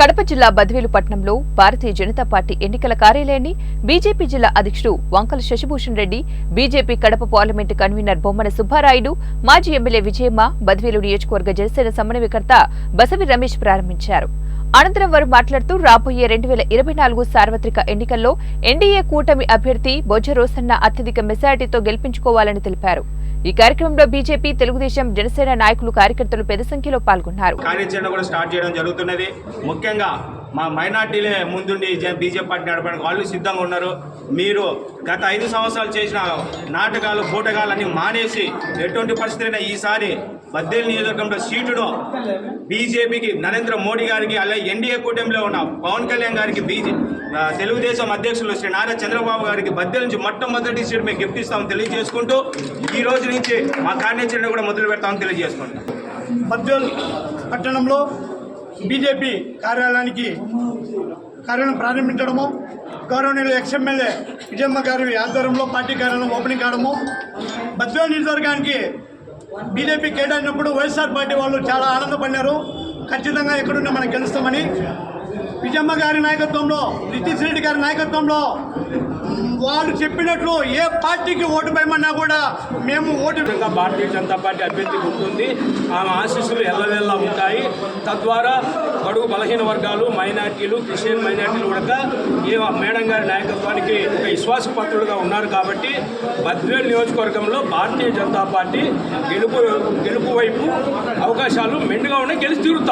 కడప జిల్లా బద్వేలు పట్టణంలో భారతీయ జనతా పార్టీ ఎన్నికల కార్యాలయాన్ని బీజేపీ జిల్లా అధ్యక్షుడు Vankala Shashibhushan Reddy BJP Kadapa parliament convener Bommana Subbarayudu మాజీ ఎమ్మెల్యే విజయమ్మ బద్వేలు నియోజకవర్గ జనసేన సమన్వయకర్త బసవి రమేష్ ప్రారంభించారు. అనంతరం వారు మాట్లాడుతూ రాబోయే రెండు వేల ఇరవై నాలుగు సార్వత్రిక ఎన్నికల్లో ఎన్డీఏ కూటమి అభ్యర్థి బొజ్జ రోసన్న అత్యధిక మెజార్టీతో గెలిపించుకోవాలని తెలిపారు. ఈ కార్యక్రమంలో బీజేపీ తెలుగుదేశం జనసేన నాయకులు కార్యకర్తలు పెద్ద సంఖ్యలో పాల్గొన్నారు. కార్యాచరణ కూడా స్టార్ట్ చేయడం జరుగుతున్నది. ముఖ్యంగా మా మైనార్టీలే ముందుండి బీజేపీ పార్టీ నడపడానికి వాళ్ళు సిద్ధంగా ఉన్నారు. మీరు గత ఐదు సంవత్సరాలు చేసిన నాటకాలు పూటకాలన్నీ మానేసి ఎటువంటి పరిస్థితులైనా ఈసారి బద్దేలు నియోజకవర్గంలో సీటును బీజేపీకి నరేంద్ర మోడీ గారికి అలాగే ఎన్డీఏ కూటమిలో ఉన్న పవన్ కళ్యాణ్ గారికి బీజే తెలుగుదేశం అధ్యక్షులు శ్రీ నారా చంద్రబాబు గారికి బద్దెల నుంచి మొట్టమొదటి సీటు మేము గిఫ్ట్ ఇస్తామని తెలియజేసుకుంటూ ఈ రోజు నుంచి మా కార్యాచరణ కూడా మొదలు పెడతామని తెలియజేసుకుంటాం బద్దెల్ పట్టణంలో బీజేపీ కార్యాలయానికి కార్యాలయం ప్రారంభించడము. గౌరవనీయులు ఎక్స్ఎమ్మెల్యే విజయమ్మ గారి ఆధ్వర్యంలో పార్టీ కార్యాలయం ఓపెనింగ్ కావడము. బద్వేల్ నియోజకవర్గానికి బీజేపీ కేటాయినప్పుడు వైఎస్ఆర్ పార్టీ వాళ్ళు చాలా ఆనందపడినారు. ఖచ్చితంగా ఎక్కడున్నా మనం గెలుస్తామని. విజయమ్మ గారి నాయకత్వంలో నితీష్ రెడ్డి గారి నాయకత్వంలో వాళ్ళు చెప్పినట్లు ఏ పార్టీకి ఓటు వేయమన్నా కూడా మేము ఓటు విధంగా భారతీయ జనతా పార్టీ అభ్యర్థికి ఉంటుంది ఆమె ఆశీస్సులు ఎల్లవెల్లా తద్వారా బడుగు బలహీన వర్గాలు మైనార్టీలు క్రిస్టియన్ మైనార్టీలు కూడా ఈ మేడం గారి నాయకత్వానికి ఒక విశ్వాసపత్రులుగా ఉన్నారు కాబట్టి బద్వేల్ నియోజకవర్గంలో భారతీయ జనతా పార్టీ గెలుపు గెలుపు వైపు అవకాశాలు మెండుగా ఉన్నాయి గెలిచి తీరుతారు.